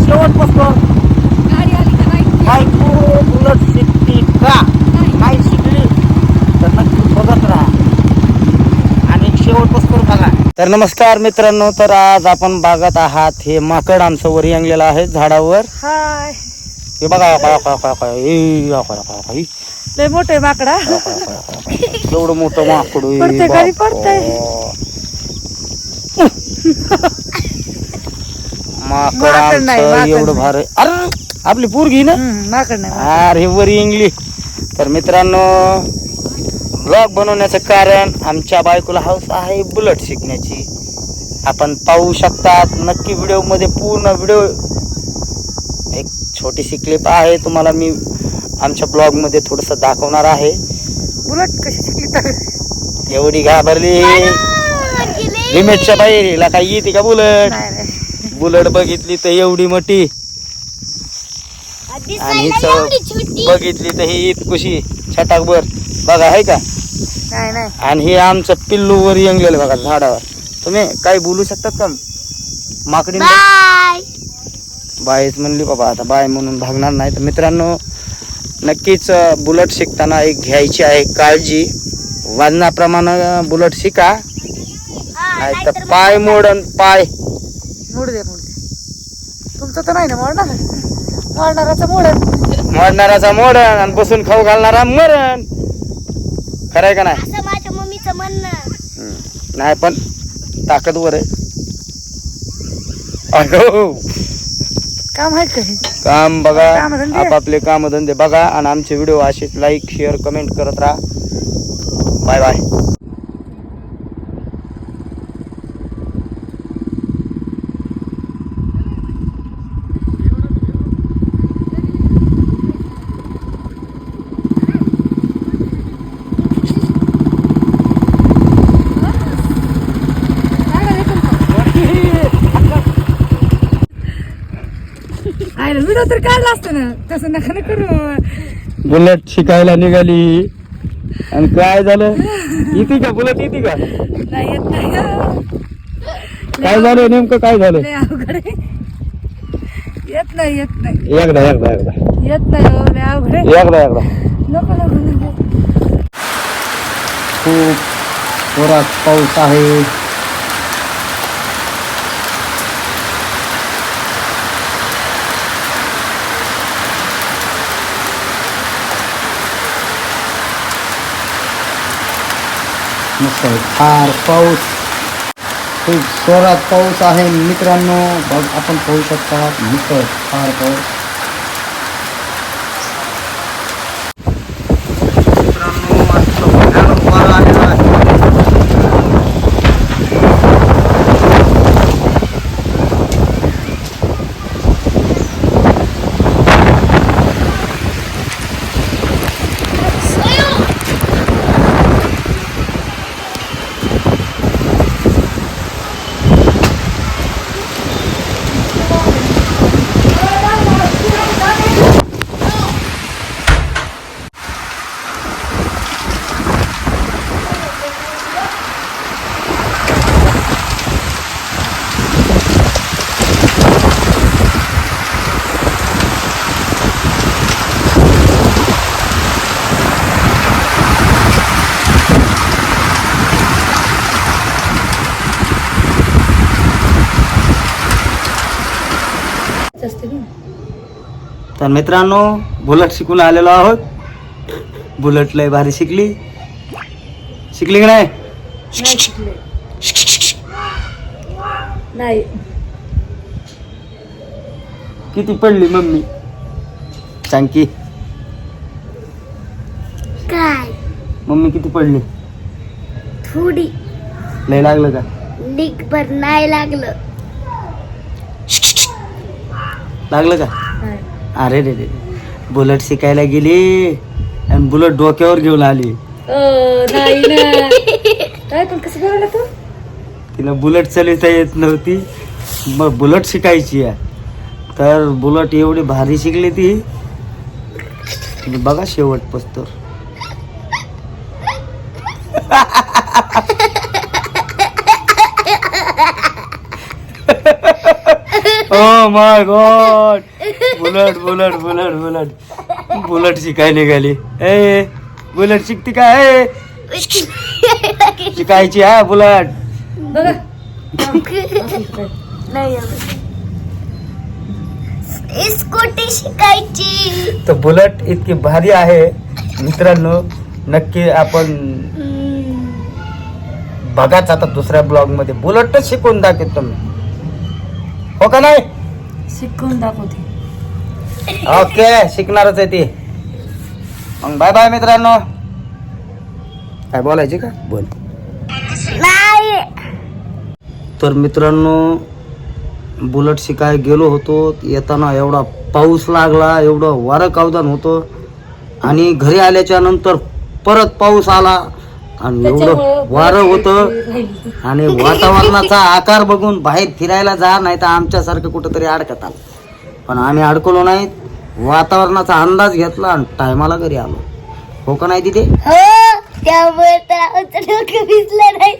शेवट बसतो गाडी आली का नाही बायको उलट शिकते का? नाही. शिकली तर नक्की बघत राहा. आणि शेवट बसतो बघा. तर नमस्कार मित्रांनो तर आज आपण बघत आहात हे माकड आमचं वर यंगलेलं आहे झाडावर. हाय. हे बघा काय काय काय काय ए, काय काय काय काय लय मोठे माकडा. एवढं मोठं माकड. पडतंय. माकड माकड नाही, आमचं माकड एवढं नाही. भार. अरे आपली पोरगी ना? हम्म, माकड नाही अरे वर इंगली. तर मित्रांनो ब्लॉग बनवण्याचं कारण आमच्या बायकोला हाऊस आहे बुलेट शिकण्याची. आपण पाहू शकतात नक्की व्हिडिओमध्ये पूर्ण व्हिडिओ. एक छोटीशी क्लिप आहे तुम्हाला मी आमच्या ब्लॉगमध्ये थोडस दाखवणार आहे. बुलट कशी शिकली तर? एवढी घाबरली. लिमिटच्या बाहेर काही येते का बुलेट? नाही नाही. बुलेट बघितली तर एवढी मोठी. आणि बघितली तर ही इतकुशी छटाकभर. बघा आहे का? नाही नाही. आणि हे आमचं पिल्लू वर यंगलेलं बघा झाडावर. तुम्ही काही बोलू शकतात का? माकडी बायच म्हणली बाबा आता बाय म्हणून भागणार नाही. तर मित्रांनो नक्कीच बुलेट शिकताना एक घ्यायची आहे काळजी. वजनाप्रमाणे बुलेट शिका. नाही तर पाय मोडन पाय मोड दे मोड दे. तुमचं तर नाही ना मोडणार? मोडणाराचं मोडन. मोडणाराचा मोडन आणि बसून खाऊ घालणारा मरण. खरंय का नाही? असं माझ्या मम्मीचं म्हणणं. नाही पण ताकदवर आहे. अहो काम आहे काही काम बघा. आपापले कामधंदे बघा आणि आमचे व्हिडिओ असेच लाईक शेअर कमेंट करत राहा. बाय बाय व्हिडिओ तर काढला असतं ना. तसं नका ना करू. बुलेट शिकायला निघाली. आणि काय झालं? येते का? बुलेट येते का? नाही येत नाही. काय झालं? नेमकं काय झालं? लय अवघड आहे. येत नाही येत नाही. एकदा एकदा एकदा. येत नाही हो, लय अवघड आहे. एकदा एकदा. नको नको नको. खूप जोरात पाऊस आहे. फार पाऊस. खूप जोरात पाऊस आहे. मित्रांनो बघ आपण पाहू शकता मुसळ फार पाऊस मित्रांनो आजचं भयानक वारा आलेला आहे असते ना तर मित्रांनो बुलेट शिकून आलेलो आहोत. बुलेट लय भारी शिकली. शिकली की नाही? नाही किती पडली मम्मी? सांग की. काय? मम्मी किती पडली? थोडी. लय लागलं का? डिगभर नाही लागलं. लागलं का. अरे रे रे बुलेट शिकायला गेली आणि बुलेट डोक्यावर घेऊन आली. अ, नाही ना. काय पण कसं बनवलं तू? तिला बुलेट चालवता येत नव्हती. मग बुलेट शिकायची आहे. तर बुलेट एवढी भारी शिकली ती. तुम्ही बघा शेवट पस्तर. ओ my god bullet bullet bullet bullet bullet शिकाय निघाली. ए बुलट शिकते काय ए, शिकायची हा बुलट बघा. नाही स्कूटी शिकायची. तर बुलट इतकी भारी आहे. मित्रांनो नक्की आपण बघाच आता दुसऱ्या ब्लॉगमध्ये. बुलटच शिकवून दाखवतो मी. हो का नाही? शिकवून दाखवते. ओके शिकणारच आहे ती. मग बाय बाय मित्रांनो. काय बोलायचे का? बोल. नाही. तर मित्रांनो बुलट शिकाय गेलो होतो. येताना एवढा पाऊस लागला एवढं वारं कावदान होतं. आणि घरी आल्याच्यानंतर परत पाऊस आला. आणि एवढं वारं होतं. आणि वातावरणाचा आकार बघून बाहेर फिरायला जा नाही तर आमच्यासारखं कुठंतरी अडकत आलं. पण आम्ही अडकलो नाहीत वातावरणाचा अंदाज घेतला आणि टायमाला घरी आलो. हो का नाही तिथे हो त्यामुळे तर आमचं डोकं भिजलं नाही.